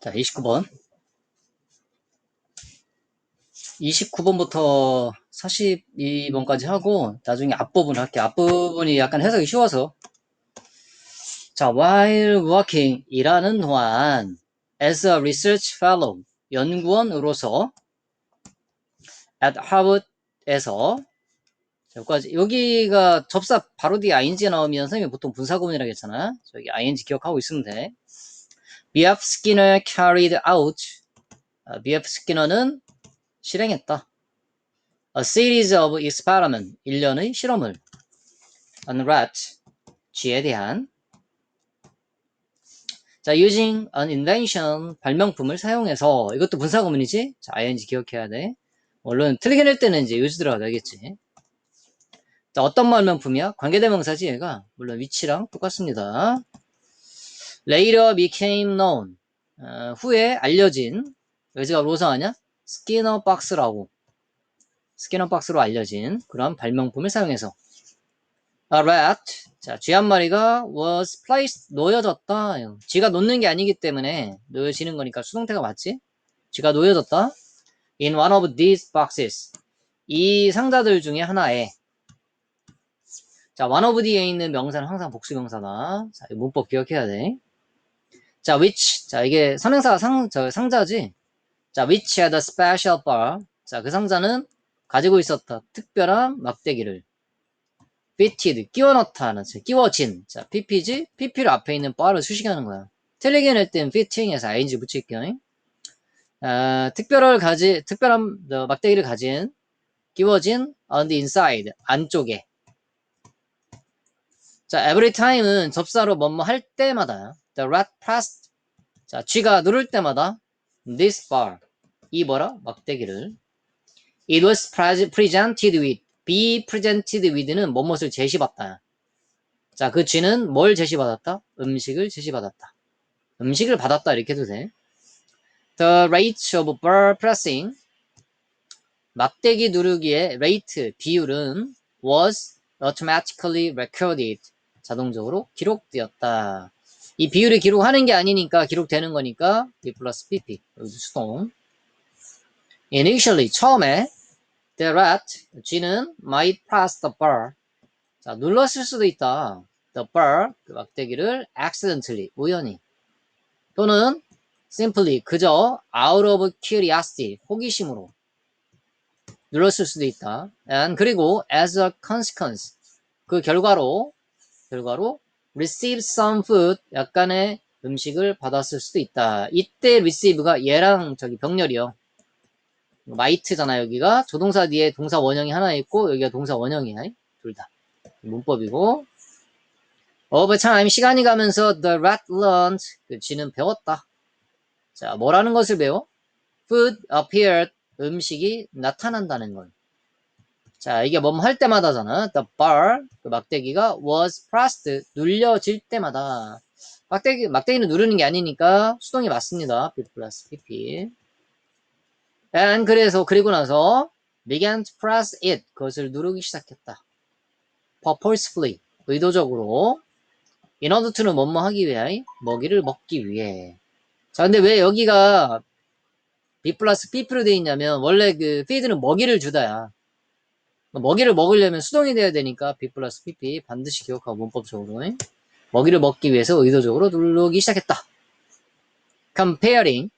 자, 29번. 29번부터 42번까지 하고, 나중에 앞부분 할게요. 앞부분이 약간 해석이 쉬워서. 자, while working, 일하는 동안, as a research fellow, 연구원으로서, at Harvard에서, 자, 여기까지. 여기가 접사 바로 뒤에 ing 나오면 선생님이 보통 분사구문이라고 했잖아. 저기 ing 기억하고 있으면 돼. B.F. Skinner carried out. 아, B.F. 스키너는 실행했다. A series of experiment. 일련의 실험을. On rat. 쥐에 대한. 자, using an invention. 발명품을 사용해서. 이것도 분사 구문이지? 자, ing 기억해야 돼. 물론 틀리게 낼 때는 이제 use 들어가야 되겠지. 자, 어떤 발명품이야? 관계대명사지 얘가. 물론 위치랑 똑같습니다. Later became known. 어, 후에 알려진. 여기가 로상하냐? 스키너 박스라고. 스키너 박스로 알려진 그런 발명품을 사용해서. A rat. 자, 쥐 한 마리가 was placed. 놓여졌다. 쥐가 놓는 게 아니기 때문에 놓여지는 거니까 수동태가 맞지? 쥐가 놓여졌다. In one of these boxes. 이 상자들 중에 하나에 자, one of the에 있는 명사는 항상 복수명사다. 자, 이 문법 기억해야 돼. 자, which. 자, 이게 선행사가 상, 저, 상자지. 자, which had a special bar. 자, 그 상자는 가지고 있었다. 특별한 막대기를. fitted. 끼워 넣다는, 끼워진. 자, pp지? pp를 앞에 있는 bar를 수식하는 거야. 틀리게 낼 땐 fitting에서 ing 붙일게요. 아, 특별을 가지, 특별한 어, 막대기를 가진, 끼워진 on the inside. 안쪽에. 자, every time은 접사로 뭐뭐 할 때마다 the rat pressed 자, 쥐가 누를 때마다 this bar 이 뭐라? 막대기를 it was presented with be presented with는 뭐뭇을 제시받다 자, 그 쥐는 뭘 제시받았다? 음식을 제시받았다 음식을 받았다 이렇게 해도 돼 the rate of bar pressing 막대기 누르기의 rate 비율은 was automatically recorded 자동적으로 기록되었다. 이 비율을 기록하는 게 아니니까 기록되는 거니까 B 플러스 PP 여기도 수동 Initially 처음에 the rat 쥐는 might press the bar 자 눌렀을 수도 있다 the bar 그 막대기를 accidentally 우연히 또는 simply 그저 out of curiosity 호기심으로 눌렀을 수도 있다 and 그리고 as a consequence 그 결과로 결과로 receive some food 약간의 음식을 받았을 수도 있다. 이때 receive가 얘랑 저기 병렬이요. might잖아 여기가 조동사 뒤에 동사 원형이 하나 있고 여기가 동사 원형이야. 둘 다. 문법이고 time 시간이 가면서 the rat learned 그 쥐는 배웠다. 자 뭐라는 것을 배워? food appeared 음식이 나타난다는 걸. 자, 이게 뭐 할 때마다잖아. The bar, 그 막대기가 was pressed, 눌려질 때마다. 막대기, 막대기는 누르는 게 아니니까 수동이 맞습니다. B 플러스 PP. And 그래서, 그리고 나서 began to press it, 그것을 누르기 시작했다. purposefully, 의도적으로. in order to는 뭐뭐 하기 위해, 먹이를 먹기 위해. 자, 근데 왜 여기가 B 플러스 PP로 되어 있냐면, 원래 그 feed는 먹이를 주다야. 먹이를 먹으려면 수동이 돼야 되니까 B 플러스 PP 반드시 기억하고 문법적으로 먹이를 먹기 위해서 의도적으로 누르기 시작했다. comparing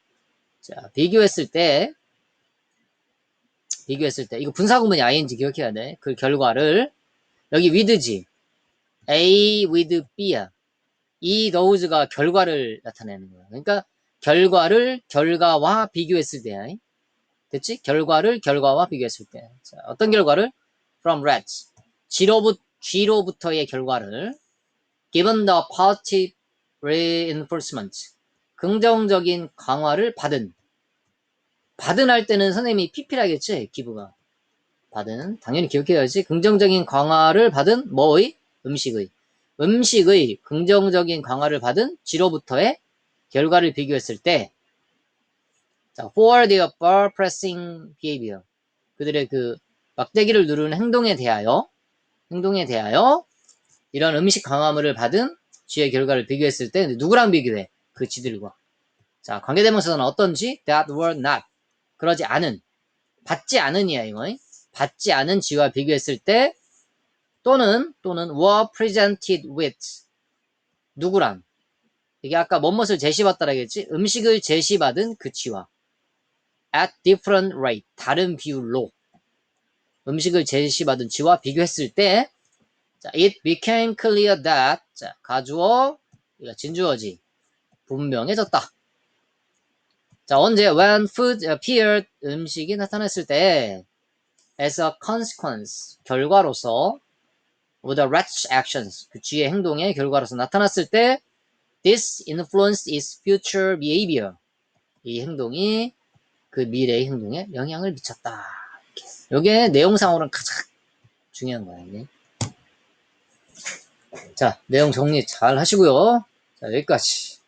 자 비교했을 때 비교했을 때 이거 분사구문이 ing 기억해야 돼. 그 결과를 여기 with지 A with B야. 이 those가 결과를 나타내는 거야. 그러니까 결과를 결과와 비교했을 때야. 됐지? 결과를 결과와 비교했을 때. 자, 어떤 결과를? From rats. 쥐로부, 쥐로부터의 결과를 given the positive reinforcement. 긍정적인 강화를 받은. 받은 할 때는 선생님이 PP라겠지? 기부가. 받은. 당연히 기억해야지. 긍정적인 강화를 받은 뭐의? 음식의. 음식의 긍정적인 강화를 받은 쥐로부터의 결과를 비교했을 때 자, for their bar pressing behavior. 그들의 그 막대기를 누르는 행동에 대하여 행동에 대하여 이런 음식 강화물을 받은 쥐의 결과를 비교했을 때 누구랑 비교해? 그 쥐들과 자, 관계대명사는 어떤지? that were not. 그러지 않은. 받지 않은이야, 이거. 받지 않은 지와 비교했을 때, 또는, 또는 were presented with. 누구랑? 이게 아까 뭐뭇을 제시받다라 했지? 음식을 제시받은 그 치와. at different rate. 다른 비율로. 음식을 제시받은 치와 비교했을 때, 자, it became clear that. 자, 가주어, 진주어지. 분명해졌다. 자, 언제 when food appeared 음식이 나타났을 때 as a consequence 결과로서 of the rat's actions 그 쥐의 행동의 결과로서 나타났을 때 this influenced its future behavior 이 행동이 그 미래의 행동에 영향을 미쳤다. 이게 내용상으로는 가장 중요한 거야. 이게. 자, 내용 정리 잘 하시고요. 자, 여기까지.